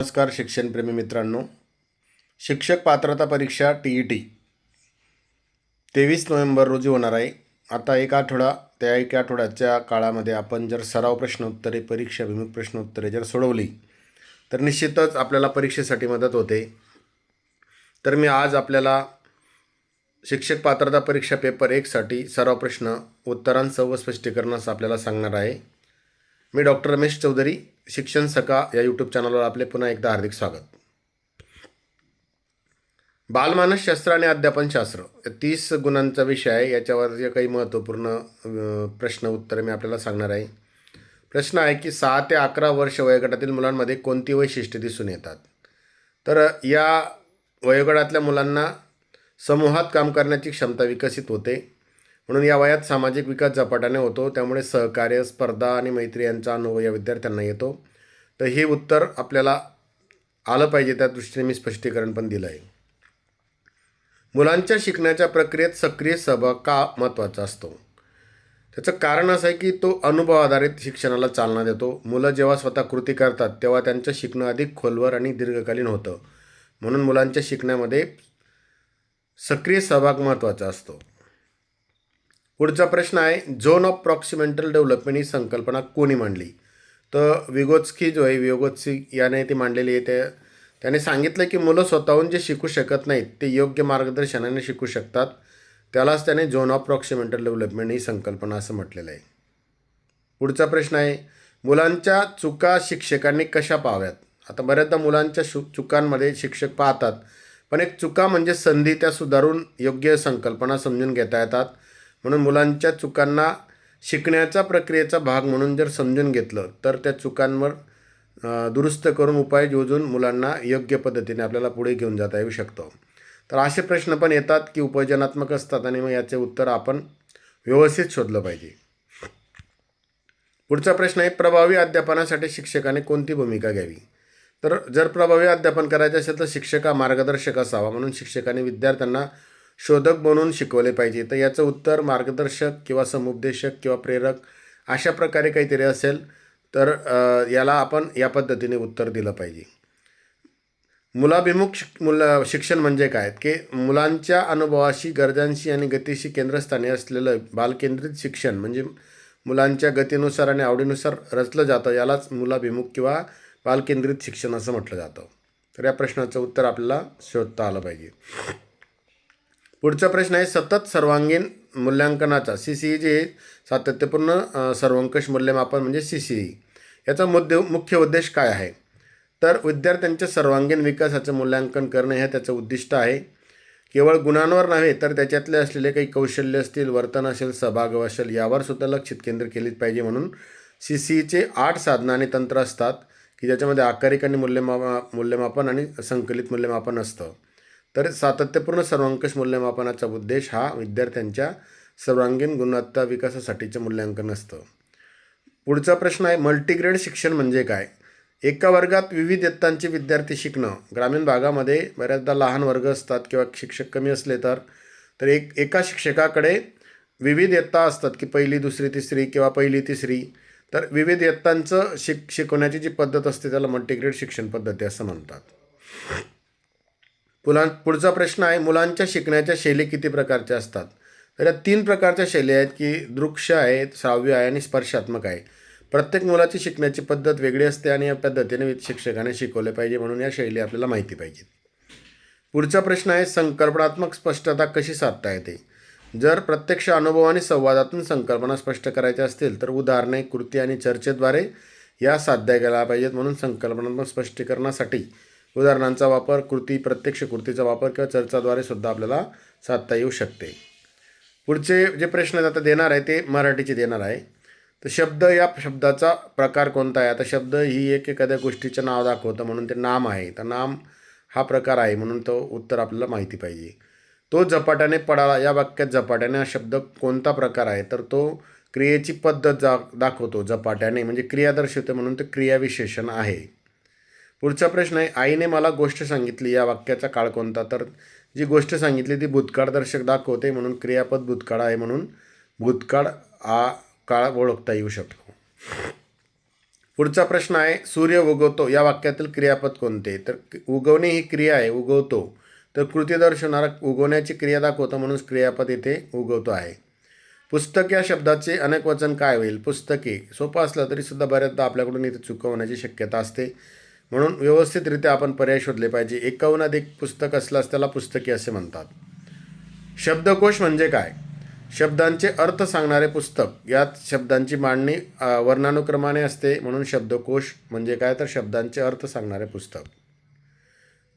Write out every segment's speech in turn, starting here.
नमस्कार शिक्षणप्रेमी मित्रांनो. शिक्षक पात्रता परीक्षा टी ई टी तेवीस नोव्हेंबर रोजी होणार आहे. आता एक आठवडा त्या एक आठवड्याच्या काळामध्ये आपण जर सराव प्रश्नोत्तरे परीक्षा अभिमुख प्रश्नोत्तरे जर सोडवली तर निश्चितच आपल्याला परीक्षेसाठी मदत होते. तर मी आज आपल्याला शिक्षक पात्रता परीक्षा पेपर एकसाठी सराव प्रश्न उत्तरांसह व स्पष्टीकरणास आपल्याला सांगणार आहे. मी डॉक्टर रमेश चौधरी. शिक्षण सका या यूट्यूब चॅनलवर आपले पुन्हा एकदा हार्दिक स्वागत. बालमानसशास्त्र आणि अध्यापनशास्त्र या तीस गुणांचा विषय आहे. याच्यावर जे काही महत्त्वपूर्ण प्रश्न उत्तरे मी आपल्याला सांगणार आहे. प्रश्न आहे की सहा ते अकरा वर्ष वयोगटातील मुलांमध्ये कोणती वैशिष्ट्ये दिसून येतात? तर या वयोगटातल्या मुलांना समूहात काम करण्याची क्षमता विकसित होते. म्हणून या वयात सामाजिक विकास झपाट्याने होतो त्यामुळे सहकार्य स्पर्धा आणि मैत्री यांचा अनुभव या विद्यार्थ्यांना येतो. तर हे उत्तर आपल्याला आलं पाहिजे त्या दृष्टीने मी स्पष्टीकरण पण दिलं आहे मुलांच्या शिकण्याच्या प्रक्रियेत सक्रिय सहभाग का महत्त्वाचा असतो? त्याचं कारण असं आहे की तो अनुभव आधारित शिक्षणाला चालना देतो. मुलं जेव्हा स्वतः कृती करतात तेव्हा त्यांचं शिकणं अधिक खोलवर आणि दीर्घकालीन होतं. म्हणून मुलांच्या शिकण्यामध्ये सक्रिय सहभाग महत्त्वाचा असतो. पुढचा प्रश्न आहे झोन ऑफ प्रॉक्सिमेंटल डेव्हलपमेंट ही संकल्पना कोणी मांडली? तर विगोत्स्की जो आहे विगोत्स्की याने ती मांडलेली आहे. ते त्याने सांगितलं की मुलं स्वतःहून जे शिकू शकत नाहीत ते योग्य मार्गदर्शनाने शिकू शकतात. त्यालाच त्याने झोन ऑफ प्रॉक्सिमेंटल डेव्हलपमेंट ही संकल्पना असं म्हटलेलं आहे. पुढचा प्रश्न आहे मुलांच्या चुका शिक्षकांनी कशा पाहाव्यात? आता बऱ्याचदा मुलांच्या शु चुकांमध्ये शिक्षक पाहतात पण एक चुका म्हणजे संधी त्या सुधारून योग्य संकल्पना समजून घेता येतात. म्हणून मुलांच्या चुकांना शिकण्याचा प्रक्रियेचा भाग म्हणून जर समजून घेतलं तर त्या चुकांवर दुरुस्त करून उपाय योजून मुलांना योग्य पद्धतीने आपल्याला पुढे घेऊन जाता येऊ शकतो. तर असे प्रश्न पण येतात की उपयोजनात्मक असतात आणि मग याचे उत्तर आपण व्यवस्थित शोधलं पाहिजे. पुढचा प्रश्न आहे प्रभावी अध्यापनासाठी शिक्षकाने कोणती भूमिका घ्यावी? तर जर प्रभावी अध्यापन करायचे असेल तर शिक्षक हा मार्गदर्शक असावा म्हणून शिक्षकाने विद्यार्थ्यांना शोधक बनवून शिकवले पाहिजे. तर याचं उत्तर मार्गदर्शक किंवा समुपदेशक किंवा प्रेरक अशा प्रकारे काहीतरी असेल. तर याला आपण या पद्धतीने उत्तर दिलं पाहिजे. मुलाभिमुख शिक मुल शिक्षण म्हणजे काय? की मुलांच्या अनुभवाशी गरजांशी आणि गतीशी केंद्रस्थानी असलेलं बालकेंद्रित शिक्षण म्हणजे मुलांच्या गतीनुसार आणि आवडीनुसार रचलं जातं. यालाच मुलाभिमुख किंवा बालकेंद्रित शिक्षण असं म्हटलं जातं. तर या प्रश्नाचं उत्तर आपल्याला शोधता आलं पाहिजे. पुढचा प्रश्न आहे सतत सर्वांगीण मूल्यांकनाचा. सी सी ई जे सातत्यपूर्ण सर्वंकष मूल्यमापन म्हणजे सी सी ई याचा मुद्दे मुख्य उद्देश काय आहे? तर विद्यार्थ्यांच्या सर्वांगीण विकासाचं मूल्यांकन करणे हे त्याचं उद्दिष्ट आहे. केवळ गुणांवर नव्हे तर त्याच्यातले असलेले काही कौशल्य असतील वर्तन असेल सहभाग असेल यावर सुद्धा लक्ष केंद्र केलीच पाहिजे म्हणून सी सी ईचे आठ साधनं आणि तंत्र असतात की ज्याच्यामध्ये आकारिक आणि मूल्यमा मूल्यमापन आणि संकलित मूल्यमापन असतं. तर सातत्यपूर्ण सर्वांकष मूल्यमापनाचा उद्देश हा विद्यार्थ्यांच्या सर्वांगीण गुणवत्ता विकासासाठीचं मूल्यांकन असतं. पुढचा प्रश्न आहे मल्टीग्रेड शिक्षण म्हणजे काय? एका वर्गात विविध इयत्तांचे विद्यार्थी शिकणं. ग्रामीण भागामध्ये बऱ्याचदा लहान वर्ग असतात किंवा शिक्षक कमी असले तर तर एक एका शिक्षकाकडे विविध इयत्ता असतात की पहिली दुसरी तिसरी किंवा पहिली तिसरी. तर विविध इयत्तांचं शिक शिकवण्याची जी पद्धत असते त्याला मल्टीग्रेड शिक्षण पद्धती असं म्हणतात. पुला पुढचा प्रश्न आहे मुलांच्या शिकण्याच्या शैली किती प्रकारच्या असतात? तर या तीन प्रकारच्या शैली आहेत की दृक्ष आहे श्राव्य आहे आणि स्पर्शात्मक आहे. प्रत्येक मुलाची शिकण्याची पद्धत वेगळी असते आणि या पद्धतीने शिक्षकाने शिकवले पाहिजे म्हणून या शैली आपल्याला माहिती पाहिजेत पुढचा प्रश्न आहे संकल्पनात्मक स्पष्टता कशी साधता येते? जर प्रत्यक्ष अनुभव आणि संवादातून संकल्पना स्पष्ट करायच्या असतील तर उदाहरणे कृती आणि चर्चेद्वारे या साध्य केल्या पाहिजेत म्हणून संकल्पनात्मक स्पष्टीकरणासाठी उदाहरणांचा वापर कृती प्रत्यक्ष कृतीचा वापर किंवा चर्चाद्वारे सुद्धा आपल्याला साधता येऊ शकते. पुढचे जे प्रश्न आता देणार आहे ते मराठीचे देणार आहे. तर शब्द या शब्दाचा प्रकार कोणता आहे? आता शब्द ही एक एखाद्या गोष्टीचं नाव दाखवतं म्हणून ते नाम आहे. तर नाम हा प्रकार आहे म्हणून तो उत्तर आपल्याला माहिती पाहिजे. तो झपाट्याने पडाला या वाक्यात झपाट्याने हा शब्द कोणता प्रकार आहे? तर तो क्रियेची पद्धत जा दाखवतो झपाट्याने. म्हणजे क्रिया दर्शवते म्हणून ते क्रियाविशेषण आहे. पुढचा प्रश्न आहे आईने मला गोष्ट सांगितली या वाक्याचा काळ कोणता? तर जी गोष्ट सांगितली ती भूतकाळदर्शक दाखवते म्हणून क्रियापद भूतकाळ आहे म्हणून भूतकाळ हा काळ ओळखता येऊ शकतो. पुढचा प्रश्न आहे सूर्य उगवतो या वाक्यातील क्रियापद कोणते? तर उगवणे ही क्रिया आहे उगवतो. तर कृती दर्शवणारा उगवण्याची क्रिया दाखवतो म्हणून क्रियापद इथे उगवतो आहे. पुस्तक या शब्दाचे अनेक वचन काय होईल? पुस्तके. सोपं असलं तरीसुद्धा बऱ्याचदा आपल्याकडून इथे चुकवण्याची शक्यता असते. म्हणून व्यवस्थितरित्या आपण पर्याय शोधले पाहिजे. एकाहून अधिक पुस्तक असल्यास त्याला पुस्तके असे म्हणतात. शब्दकोश म्हणजे काय? शब्दांचे अर्थ सांगणारे पुस्तक. यात शब्दांची मांडणी वर्णानुक्रमाने असते. म्हणून शब्दकोश म्हणजे काय? तर शब्दांचे अर्थ सांगणारे पुस्तक.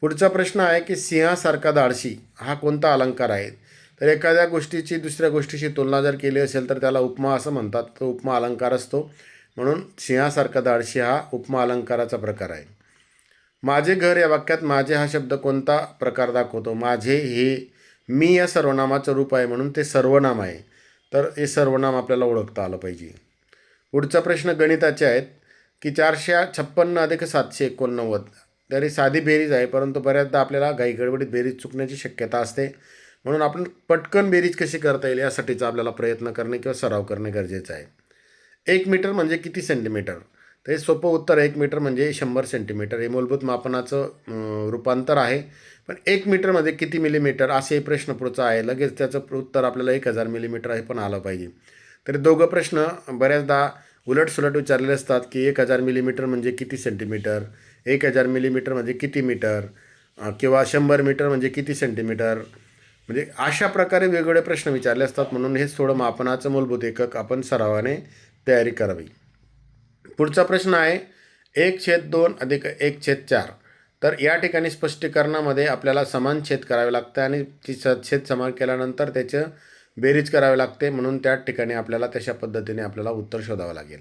पुढचा प्रश्न आहे की सिंहासारखा दाडशी हा कोणता अलंकार आहे? तर एखाद्या गोष्टीची दुसऱ्या गोष्टीशी तुलना जर केली असेल तर त्याला उपमा असं म्हणतात. तो उपमा अलंकार असतो. म्हणून सिंहासारखा दाडशी हा उपमा अलंकाराचा प्रकार आहे. माझे घर या वाक्यात माझे हा शब्द कोणता प्रकार दाखवतो? माझे हे मी या सर्वनामाचं रूप आहे म्हणून ते सर्वनाम आहे. तर हे सर्वनाम आपल्याला ओळखता आलं पाहिजे. पुढचा प्रश्न गणिताचे आहेत की चारशे छप्पन्न अधिक सातशे एकोणनव्वद. तरी साधी बेरीज आहे परंतु बऱ्याचदा आपल्याला घाई गडबडीत बेरीज चुकण्याची शक्यता असते. म्हणून आपण पटकन बेरीज कशी करता येईल यासाठीचा आपल्याला प्रयत्न करणे किंवा सराव करणे गरजेचं आहे. एक मीटर म्हणजे किती सेंटीमीटर? तर हे सोपं उत्तर एक मीटर म्हणजे शंभर सेंटीमीटर हे मूलभूत मापनाचं रूपांतर आहे. पण एक मीटरमध्ये किती मिलीमीटर असे प्रश्न पुढचा आहे. लगेच त्याचं उत्तर आपल्याला एक हजार मिलीमीटर हे पण आलं पाहिजे. तरी दोघं प्रश्न बऱ्याचदा उलटसुलट विचारलेले असतात की एक हजार मिलीमीटर म्हणजे किती सेंटीमीटर एक हजार मिलीमीटर म्हणजे किती मीटर? किंवा शंभर मीटर म्हणजे किती सेंटीमीटर म्हणजे अशा प्रकारे वेगवेगळे प्रश्न विचारले असतात म्हणून हेच थोडं मापनाचं मूलभूत एकक आपण सरावाने तयारी करावी. पुढचा प्रश्न आहे एक छेद दोन अधिक एक छेद चार. तर या ठिकाणी स्पष्टीकरणामध्ये आपल्याला समान छेद करावे लागतं आणि ती स छेद समान केल्यानंतर त्याचं बेरीज करावे लागते म्हणून त्या ठिकाणी आपल्याला तशा पद्धतीने आपल्याला उत्तर शोधावं लागेल.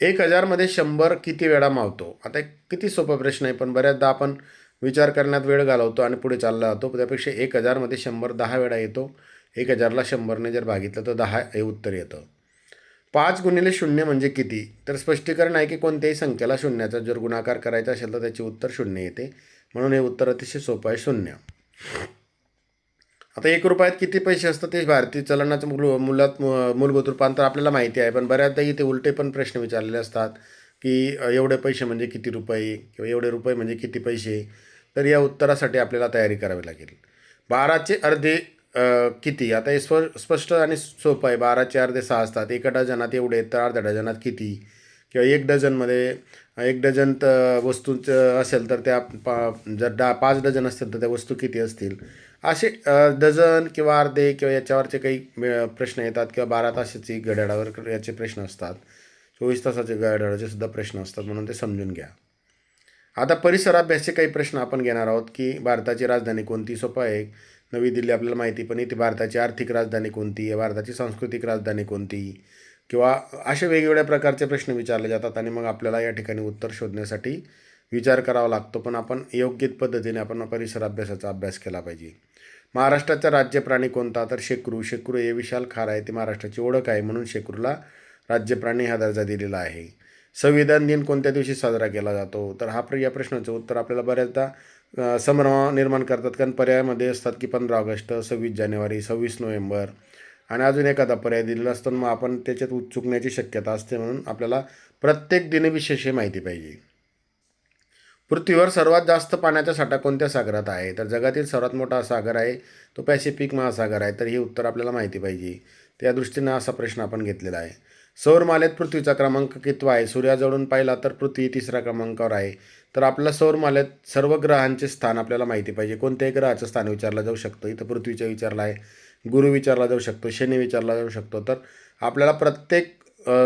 एक हजारमध्ये शंभर किती वेळा मावतो? आता एक किती सोपा प्रश्न आहे पण बऱ्याचदा आपण विचार करण्यात वेळ घालवतो आणि पुढे चालला जातो. त्यापेक्षा एक हजारमध्ये शंभर दहा वेळा येतो. एक हजारला शंभरने जर भागितलं तर दहा हे उत्तर येतं. पाच गुणिले शून्य म्हणजे किती? तर स्पष्टीकरण आहे की कोणत्याही संख्येला शून्याचा जर गुणाकार करायचा असेल तर त्याचे उत्तर शून्य येते. म्हणून हे उत्तर अतिशय सोपं आहे शून्य. आता एक रुपयात किती पैसे असतात ते भारतीय चलनाचं मूल मुलात मूलभूत रूपांतर आपल्याला माहिती आहे. पण बऱ्याचदा इथे उलटे पण प्रश्न विचारलेले असतात की एवढे पैसे म्हणजे किती रुपये? किंवा एवढे रुपये म्हणजे किती पैसे? तर या उत्तरासाठी आपल्याला तयारी करावी लागेल. बाराचे अर्धे किती? आता हे स्व स्पष्ट आणि सोपं आहे. बाराचे अर्धे सहा असतात. एका डझनात एवढे तर अर्ध्या डझनात किती? किंवा एक डझनमध्ये एक डझन तर वस्तूंचं असेल तर त्या पा जर डा पाच डझन असतील तर त्या वस्तू किती असतील? असे डझन किंवा अर्धे किंवा याच्यावरचे काही प्रश्न येतात किंवा बारा तासाची घड्याळावर याचे प्रश्न असतात. चोवीस तासाचे घड्याळाचे सुद्धा प्रश्न असतात. म्हणून ते समजून घ्या. आता परिसराभ्यासचे काही प्रश्न आपण घेणार आहोत की भारताची राजधानी कोणती? सोपं आहे. नवी दिल्ली आपल्याला माहिती पण इथे भारताची आर्थिक राजधानी कोणती आहे? भारताची सांस्कृतिक राजधानी कोणती? किंवा असे वेगवेगळ्या प्रकारचे प्रश्न विचारले जातात आणि मग आपल्याला या ठिकाणी उत्तर शोधण्यासाठी विचार करावा लागतो. पण आपण योग्य पद्धतीने आपण परिसर अभ्यासाचा अभ्यास केला पाहिजे. महाराष्ट्राचा राज्य प्राणी कोणता? तर शेकरू. शेकरू हे विशाल खार आहे. ती महाराष्ट्राची ओळख आहे म्हणून शेकरूला राज्य प्राणी हा दर्जा दिलेला आहे. संविधान दिन कोणत्या दिवशी साजरा केला जातो? तर हा प्र या प्रश्नाचं उत्तर आपल्याला बऱ्याचदा संभ्रम निर्माण करतात. कारण पर्यायामध्ये असतात की पंधरा ऑगस्ट सव्वीस जानेवारी सव्वीस नोव्हेंबर आणि अजून एखादा पर्याय दिलेला असतो मग आपण त्याच्यात चुकण्याची शक्यता असते म्हणून आपल्याला प्रत्येक दिनविशेष माहिती पाहिजे. पृथ्वीवर सर्वात जास्त पाण्याचा साठा कोणत्या सागरात आहे? तर जगातील सर्वात मोठा सागर आहे तो पॅसिफिक महासागर आहे. तर हे उत्तर आपल्याला माहिती पाहिजे. त्या दृष्टीनं असा प्रश्न आपण घेतलेला आहे. सौरमालेत पृथ्वीचा क्रमांक कितवा आहे? सूर्याजवळून पाहिला तर पृथ्वी तिसऱ्या क्रमांकावर आहे. तर आपल्याला सौरमाल्यात सर्व ग्रहांचे स्थान आपल्याला माहिती पाहिजे. कोणत्याही ग्रहाचं स्थान विचारलं जाऊ शकतं. इथं पृथ्वीचं विचारलं आहे गुरु विचारला जाऊ शकतो शनी विचारला जाऊ शकतो. तर आपल्याला प्रत्येक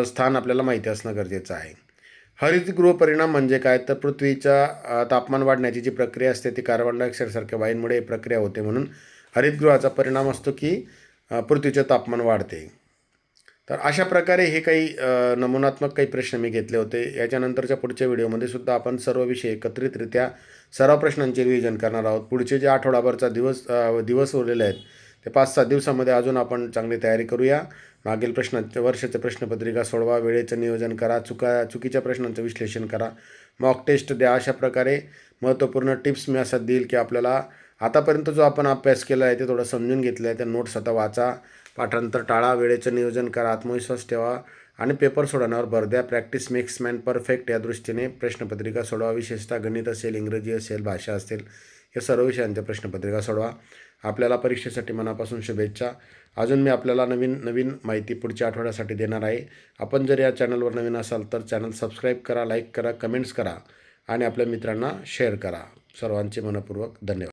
स्थान आपल्याला माहिती असणं गरजेचं आहे. हरितगृह परिणाम म्हणजे काय? तर पृथ्वीच्या तापमान वाढण्याची जी प्रक्रिया असते ती कार्बन डायऑक्साईडसारख्या वायूंमुळे प्रक्रिया होते म्हणून हरितगृहाचा परिणाम असतो की पृथ्वीचं पृथ्वीचे तापमान वाढते. तर अशा प्रकारे हे काही नमुनात्मक काही प्रश्न मी घेतले होते. याच्यानंतरच्या पुढच्या व्हिडिओमध्ये सुद्धा आपण सर्व विषय एकत्रितरित्या सर्व प्रश्नांचे रिव्हिजन करणार आहोत. पुढचे जे आठवडाभरचा दिवस दिवस उरलेले आहेत ते पाच सात दिवसामध्ये अजून आपण चांगली तयारी करूया. मागील प्रश्नाच्या वर्षाच्या प्रश्नपत्रिका सोडवा वेळेचं नियोजन करा चुका चुकीच्या प्रश्नांचं विश्लेषण करा. मॉक टेस्ट द्या अशा प्रकारे महत्त्वपूर्ण टिप्स मी असं देईल की आपल्याला आतापर्यंत जो आपण अभ्यास केला आहे ते थोडं समजून घेतलं आहे त्या नोट्स आता वाचा. पाठांतर टाळा वेळेचं नियोजन करा आत्मविश्वास ठेवा आणि पेपर सोडवण्यावर भर द्या. प्रॅक्टिस मेक्स मॅन परफेक्ट या दृष्टीने प्रश्नपत्रिका सोडवा. विशेषतः गणित असेल इंग्रजी असेल भाषा असेल या सर्व विषयांच्या प्रश्नपत्रिका सोडवा. आपल्याला परीक्षेसाठी मनापासून शुभेच्छा. अजून मी आपल्याला नवीन नवीन माहिती पुढच्या आठवड्यासाठी देणार आहे. आपण जर या चॅनलवर नवीन असाल तर चॅनल सबस्क्राईब करा लाईक करा कमेंट्स करा आणि आपल्या मित्रांना शेअर करा. सर्वांचे मनपूर्वक धन्यवाद.